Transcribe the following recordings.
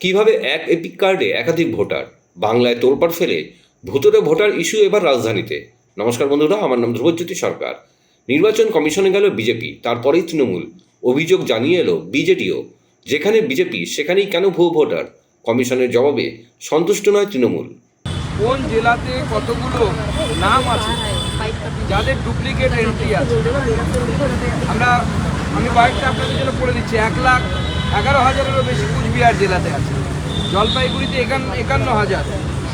কীভাবে এক এপিক কার্ডে একাধিক ভোটার বাংলায় তোলপাড় ফেলে ভূতরে ভোটার ইস্যু এবার রাজধানীতে? নমস্কার বন্ধুরা, আমার নাম ধ্রুবজ্যোতি সরকার। নির্বাচন কমিশনে গেল বিজেপি, তারপরেই তৃণমূল। অভিযোগ জানিয়ে এলো বিজেডিও, যেখানে বিজেপি, সেখানেই কেন ভুয়ো ভোটার? কমিশনের জবাবে, সন্তুষ্ট নয় তৃণমূল। কোন জেলাতে কতগুলো নাম আছে? যাদের ডুপ্লিকেট এন্ট্রি আছে? আমরা আমি কয়েকটা আপনাদের জন্য পড়ে দিচ্ছি। এক লাখ এগারো হাজারেরও বেশি কুচবিহার জেলাতে আছে। জলপাইগুড়িতে একান্ন একান্ন হাজার।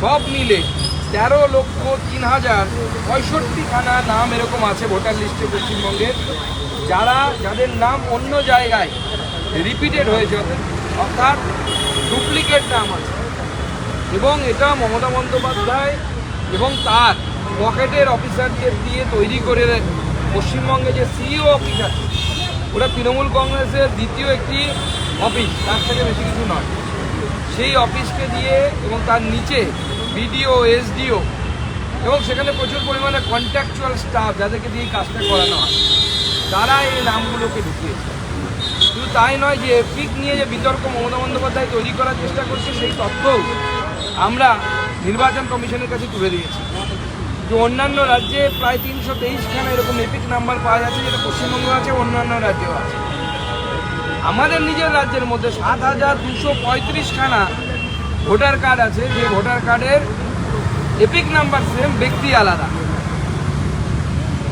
সব মিলে তেরো লক্ষ তিন হাজার পঁয়ষট্টি খানা নাম এরকম আছে ভোটার লিস্টে পশ্চিমবঙ্গের। যারা, যাদের নাম অন্য জায়গায় রিপিটেড হয়েছে, অর্থাৎ ডুপ্লিকেট নাম আছে। এবং এটা মমতা বন্দ্যোপাধ্যায় এবং তার পকেটের অফিসারদের দিয়ে তৈরি করে পশ্চিমবঙ্গে যে সিইও অফিস আছে ওটা তৃণমূল কংগ্রেসের দ্বিতীয় একটি অফিস, তার থেকে বেশি কিছু নয়। সেই অফিসকে দিয়ে এবং তার নিচে বিডিও, এসডিও এবং সেখানে প্রচুর পরিমাণে কন্ট্রাকচুয়াল স্টাফ যাদেরকে দিয়ে কাজটা করানো হয়, তারা এই নামগুলোকে ঢুকিয়েছে। শুধু তাই নয় যে এপিক নিয়ে যে বিতর্ক মমতা বন্দ্যোপাধ্যায় তৈরি করার চেষ্টা করছে, সেই তথ্যও আমরা নির্বাচন কমিশনের কাছে তুলে দিয়েছি। যে অন্যান্য রাজ্যে প্রায় তিনশো তেইশখানা এরকম এপিক নাম্বার পাওয়া যাচ্ছে, যেটা পশ্চিমবঙ্গ আছে, অন্যান্য রাজ্যেও আছে। আমাদের নিজের রাজ্যের মধ্যে সাত হাজার দুশো পঁয়ত্রিশখানা ভোটার কার্ড আছে, যে ভোটার কার্ডের এপিক নাম্বার সেম ব্যক্তি আলাদা।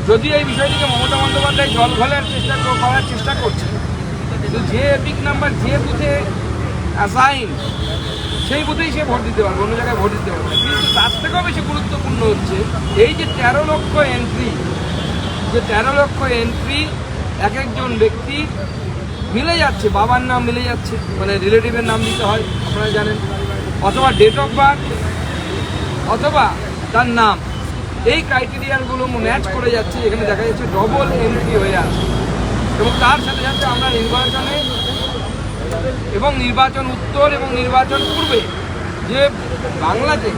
যদিও এই বিষয়টিকে মমতা বন্দ্যোপাধ্যায় জল ঘোলার চেষ্টা করার চেষ্টা করছে কিন্তু যে এপিক নাম্বার যে বুথে অ্যাসাইন সেই বুথেই সে ভোট দিতে পারবে, অন্য জায়গায় ভোট দিতে পারবে। কিন্তু তার থেকেও বেশি গুরুত্বপূর্ণ হচ্ছে এই যে তেরো লক্ষ এন্ট্রি যে তেরো লক্ষ এন্ট্রি এক একজন ব্যক্তি মিলে যাচ্ছে, বাবার নাম মিলে যাচ্ছে মানে রিলেটিভের নাম দিতে হয়, আপনারা জানেন। অথবা ডেট অফ বার্থ অথবা তার নাম। এই ক্রাইটেরিয়াগুলো ম্যাচ করে যাচ্ছে, এখানে দেখা যাচ্ছে ডবল এন্ট্রি হয়ে আছে। এবং তার সাথে সাথে আমরা নির্বাচনে এবং নির্বাচন উত্তর এবং নির্বাচন পূর্বে যে বাংলাতে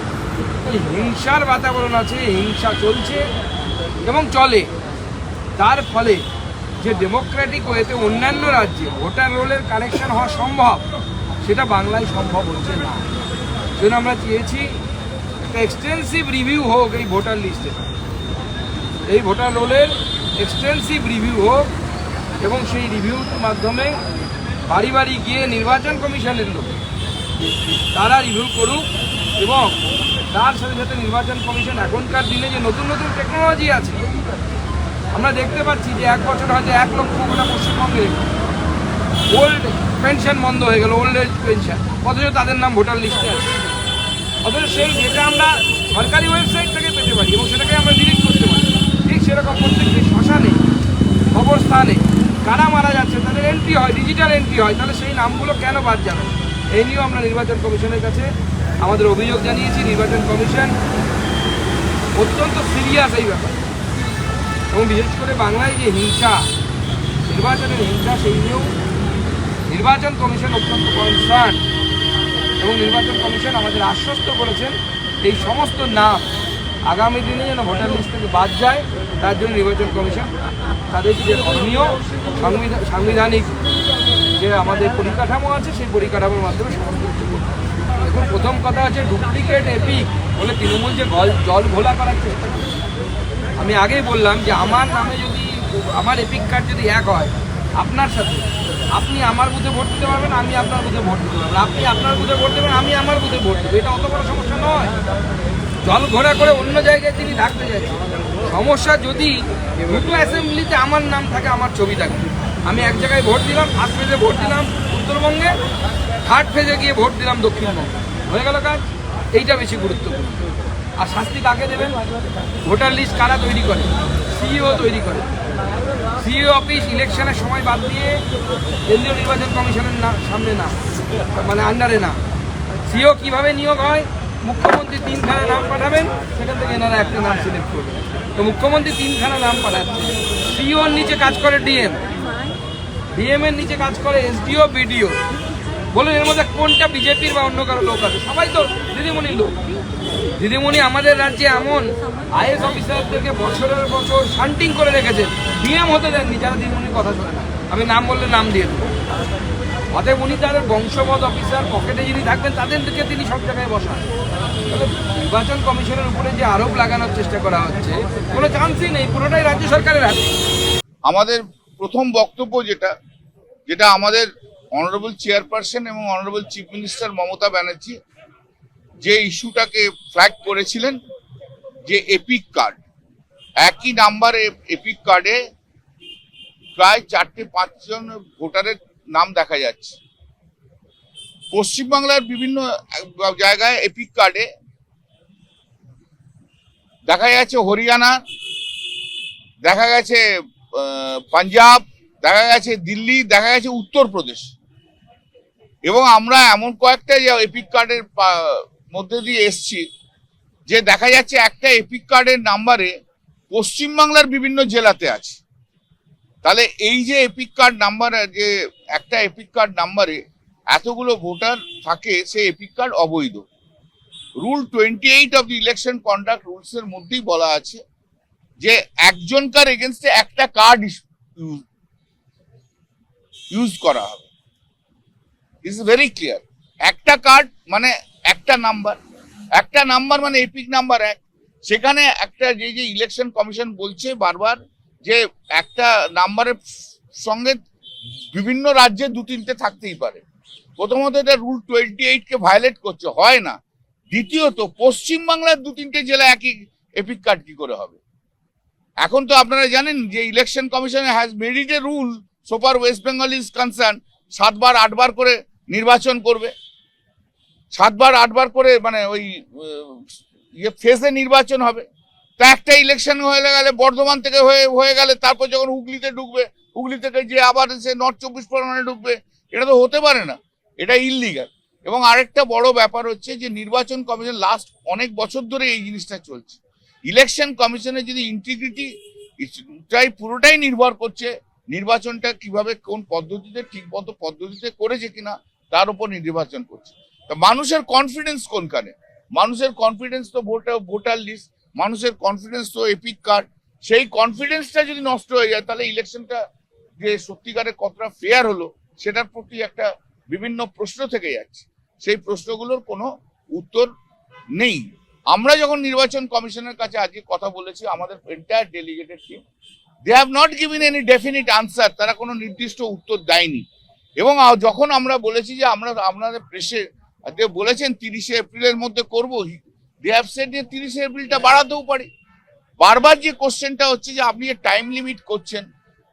হিংসার বাতাবরণ আছে হিংসা চলছে এবং চলে, তার ফলে যে ডেমোক্রেটিক ওয়েতে অন্যান্য রাজ্যে ভোটার রোলের কানেকশন হওয়া সম্ভব, সেটা বাংলায় সম্ভব হচ্ছে না। সেজন্য আমরা চেয়েছি একটা এক্সটেন্সিভ রিভিউ হোক এই ভোটার লিস্টে এই ভোটার রোলের এক্সটেন্সিভ রিভিউ হোক এবং সেই রিভিউর মাধ্যমে বাড়ি বাড়ি গিয়ে নির্বাচন কমিশনের লোক, তারা রিভিউ করুক এবং তার সাথে সাথে নির্বাচন কমিশন এখনকার দিনে যে নতুন নতুন টেকনোলজি আছে, আমরা দেখতে পাচ্ছি যে এক বছর হয়তো এক লক্ষ গোটা পশ্চিমবঙ্গে ওল্ড পেনশন বন্ধ হয়ে গেল ওল্ড এজ পেনশন অথচ তাদের নাম ভোটার লিস্টে আছে। অথচ সেই ডেটা আমরা সরকারি ওয়েবসাইট থেকে পেতে পারি এবং সেটাকে আমরা ডিলিট করতে পারি। ঠিক সেরকম প্রত্যেকটি শ্মশানে, কবরস্থানে কারা মারা যাচ্ছে, তাদের এন্ট্রি হয় ডিজিটাল এন্ট্রি হয়, তাহলে সেই নামগুলো কেন বাদ যাবে? এই নিয়েও আমরা নির্বাচন কমিশনের কাছে আমাদের অভিযোগ জানিয়েছি, নির্বাচন কমিশন অত্যন্ত সিরিয়াস এই ব্যাপার। এবং বিশেষ করে বাংলায় যে হিংসা, নির্বাচনের হিংসা, সেই নিয়েও নির্বাচন কমিশন অত্যন্ত কনসার্ন এবং নির্বাচন কমিশন আমাদের আশ্বস্ত করেছেন, এই সমস্ত নাম আগামী দিনে যেন ভোটার লিস্ট থেকে বাদ যায়, তার জন্য নির্বাচন কমিশন তাদের যে সংবিধান সাংবিধানিক যে আমাদের পরিকাঠামো আছে, সেই পরিকাঠামোর মাধ্যমে কিছু প্রথম কথা আছে ডুপ্লিকেট এপিক বলে তৃণমূল যে গল জল ঘোলা করার চেষ্টা আমি আগেই বললাম যে আমার নামে যদি, আমার এপিক কার্ড যদি এক হয়, আপনার সাথে, আপনি আমার বুথে ভোট দিতে পারবেন, আমি আপনার বুথে ভোট দিতে পারবেন আপনি আপনার বুথে ভোট দেবেন, আমি আমার বুথে ভোট দেবো। এটা অত বড় সমস্যা নয়। জল ঘোরা করে অন্য জায়গায় তিনি ডাকতে চাইছেন সমস্যা যদি দুটো অ্যাসেম্বলিতে আমার নাম থাকে, আমার ছবি থাকে। আমি এক জায়গায় ভোট দিলাম ফার্স্ট ফেজে ভোট দিলাম উত্তরবঙ্গে থার্ড ফেজে গিয়ে ভোট দিলাম দক্ষিণবঙ্গে। হয়ে গেল কাজ? এইটা বেশি গুরুত্বপূর্ণ। আর শাস্তি কাকে দেবেন? ভোটার লিস্ট কারা তৈরি করে? সিইও তৈরি করে। সিইও অফিস ইলেকশনের সময় বাদ দিয়ে কেন্দ্রীয় নির্বাচন কমিশনের না সামনে না মানে আন্ডারে না। সিইও কীভাবে নিয়োগ হয়? মুখ্যমন্ত্রী তিনখানা নাম পাঠাবেন, সেখান থেকে এনারা একটা নাম সিলেক্ট করবেন। তো মুখ্যমন্ত্রী তিনখানা নাম পাঠাচ্ছে। সিইওর নিচে কাজ করে ডিএম। ডিএম এর নিচে কাজ করে এসডিও, বিডিও। বলুন, এর মধ্যে কোনটা বিজেপির বা অন্য কারও লোক আছে? সবাই তো দিদিমণির লোক। দিদিমণি আমাদের রাজ্যে এমন আইএস অফিসারদেরকে বছরের বছর শান্টিং করে রেখেছেন ডিএম হতে দেননি, যারা দিদিমণির কথা শোনে না আমি নাম বললে নাম দিয়ে দেবো। অতএব উনি তার বংশবদ অফিসার পকেটে যিনি থাকবেন তাদেরকে তিনি সব জায়গায় বসান। নির্বাচন কমিশনের উপরে যে আরোপ লাগানোর চেষ্টা করা হচ্ছে, কোনো চান্সই নেই, পুরোটাই রাজ্য সরকারের হাতে। আমাদের প্রথম বক্তব্য যেটা যেটা আমাদের অনারেবল চেয়ারপারসন এবং honourable chief minister Mamata Banerjee যে ইস্যুটাকে ফ্ল্যাগ করেছিলেন, যে এপিক কার্ড একই নাম্বারে এপিক কার্ডে প্রায় চারটে পাঁচজন ভোটারের নাম দেখা যাচ্ছে। পশ্চিমবাংলার বিভিন্ন জায়গায় এপিক কার্ডে দেখা যাচ্ছে হরিয়ানা, দেখা গেছে পাঞ্জাব, দেখা গেছে দিল্লি, দেখা গেছে উত্তরপ্রদেশ। এবং আমরা এমন কয়েকটা এপিক কার্ডের মধ্যে দিয়ে এসছি, যে দেখা যাচ্ছে একটা এপিক কার্ডের নাম্বারে পশ্চিমবাংলার বিভিন্ন জেলাতে আছে। তাহলে এই যে এপিক কার্ড নাম্বার যে একটা এপিক কার্ড নাম্বারে এতগুলো ভোটার থাকে, সে এপিক কার্ড অবৈধ। Rule twenty eight of the election conduct rules এর মধ্যেই বলা আছে যে একজনকার এগেনস্টে একটা কার্ড ইউজ করা হবে। ইজ ভেরি ক্লিয়ার একটা কার্ড মানে একটা নাম্বার একটা নাম্বার মানে এপিক নাম্বার এক। সেখানে একটা যে যে ইলেকশন কমিশন বলছে বারবার যে একটা নাম্বারের সঙ্গে বিভিন্ন রাজ্যে দু তিনটে থাকতেই পারে। প্রথমত এটা রুল টোয়েন্টি এইট কে ভায়োলেট করছে, হয় না। দ্বিতীয়ত, পশ্চিমবাংলার দু তিনটে জেলা একই, এপিক কার্ড কি করে হবে? এখন তো আপনারা জানেন যে election commission has made a rule so far West Bengal is concern সাতবার, আটবার করে নির্বাচন করবে। সাতবার, আটবার করে মানে ওই ইয়ে ফেসে নির্বাচন হবে। তা একটা ইলেকশন হয়ে গেলে, বর্ধমান থেকে হয়ে হয়ে গেলে, তারপর যখন হুগলিতে ঢুকবে হুগলি থেকে যে আবার সে নর্থ চব্বিশ পরগনায় ঢুকবে, এটা তো হতে পারে না। এটা ইললিগাল এবং আরেকটা বড় ব্যাপার হচ্ছে যে নির্বাচন কমিশন লাস্ট অনেক বছর ধরে এই জিনিসটা চলছে। ইলেকশন কমিশনের যদি ইন্টিগ্রিটি টাই পুরোটাই নির্ভর করছে নির্বাচনটা কীভাবে, কোন পদ্ধতিতে, ঠিক মতো পদ্ধতিতে করেছে কিনা, তার উপর নির্বাচন করছে। তা মানুষের কনফিডেন্স কোনখানে? মানুষের কনফিডেন্স তো ভোটার ভোটার লিস্ট মানুষের কনফিডেন্স তো এপিক কার্ড সেই কনফিডেন্সটা যদি নষ্ট হয়ে যায়, তাহলে ইলেকশনটা যে সত্যিকারের কতটা ফেয়ার হলো, সেটার প্রতি একটা বিভিন্ন প্রশ্ন থেকে যাচ্ছে। সেই প্রশ্নগুলোর কোনো উত্তর নেই। আমরা যখন নির্বাচন কমিশনের কাছে আজকে কথা বলেছি, আমাদের entire delegated team they have not given any definite answer তারা কোনো নির্দিষ্ট উত্তর দেয়নি। এবং যখন আমরা বলেছি যে আমরা আপনাদের প্রেসে বলেছেন তিরিশে এপ্রিলের মধ্যে করব দে হ্যাভ সেড যে তিরিশে এপ্রিলটা বাড়াতেও পারি। বারবার যে কোশ্চেনটা হচ্ছে যে আপনি টাইম লিমিট করছেন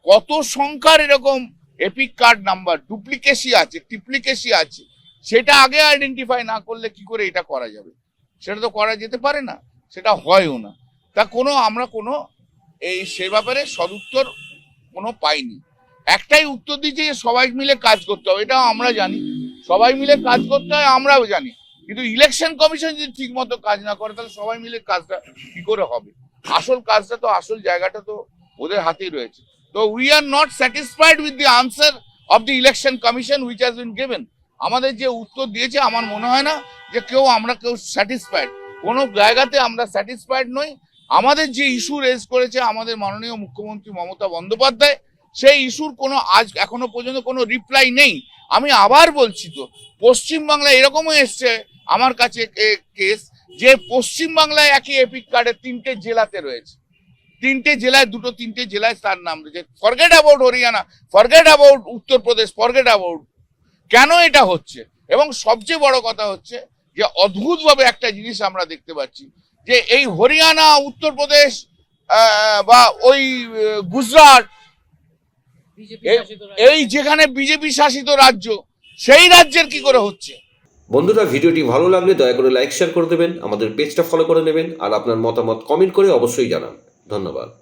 কত সংখ্যার এরকম এপিক কার্ড নাম্বার ডুপ্লিকেসি আছে ট্রিপ্লিকেসি আছে, সেটা আগে আইডেন্টিফাই না করলে কি করে এটা করা যাবে? সেটা তো করা যেতে পারে না, সেটা হয়ও না। তা কোনো, আমরা কোনো এই সে ব্যাপারে সদুত্তর কোনো পাইনি। একটাই উত্তর দিচ্ছে যে সবাই মিলে কাজ করতে হবে, এটাও আমরা জানি। সবাই মিলে কাজ করতে হয়, আমরাও জানি। কিন্তু ইলেকশন কমিশন যদি ঠিক মতো কাজ না করে, তাহলে সবাই মিলে কাজটা কি করে হবে? আসল কাজটা তো, আসল জায়গাটা তো ওদের হাতেই রয়েছে। তো we are not satisfied with the answer of the election commission which has been given আমাদের যে উত্তর দিয়েছে, আমার মনে হয় না যে কেউ আমরা কেউ স্যাটিসফাইড কোনো জায়গাতে আমরা স্যাটিসফাইড নই। আমাদের যে ইস্যু রেজ করেছে আমাদের মাননীয় মুখ্যমন্ত্রী মমতা বন্দ্যোপাধ্যায়, সেই ইস্যুর কোনো আজ এখনও পর্যন্ত কোনো রিপ্লাই নেই। আমি আবার বলছি তো, পশ্চিমবাংলায় এরকমও এসছে আমার কাছে কেস যে পশ্চিমবাংলায় একই এপিক কার্ডের তিনটে জেলাতে রয়েছে। তিনটে জেলায় দুটো তিনটে জেলায় তার নাম রয়েছে। Forget about Haryana forget about Uttar Pradesh forget about কেন এটা হচ্ছে? এবং সবচেয়ে বড় কথা হচ্ছে যে অদ্ভুতভাবে একটা জিনিস আমরা দেখতে পাচ্ছি যে এই হরিয়ানা উত্তরপ্রদেশ আহ, বা ওই গুজরাট এই যেখানে বিজেপি শাসিত রাজ্য সেই রাজ্যের কি করে হচ্ছে? বন্ধুরা ভিডিওটি ভালো লাগলে দয়া করে লাইক শেয়ার করে দেবেন আমাদের পেজটা ফলো করে নেবেন আর আপনার মতামত কমেন্ট করে অবশ্যই জানান। ধন্যবাদ।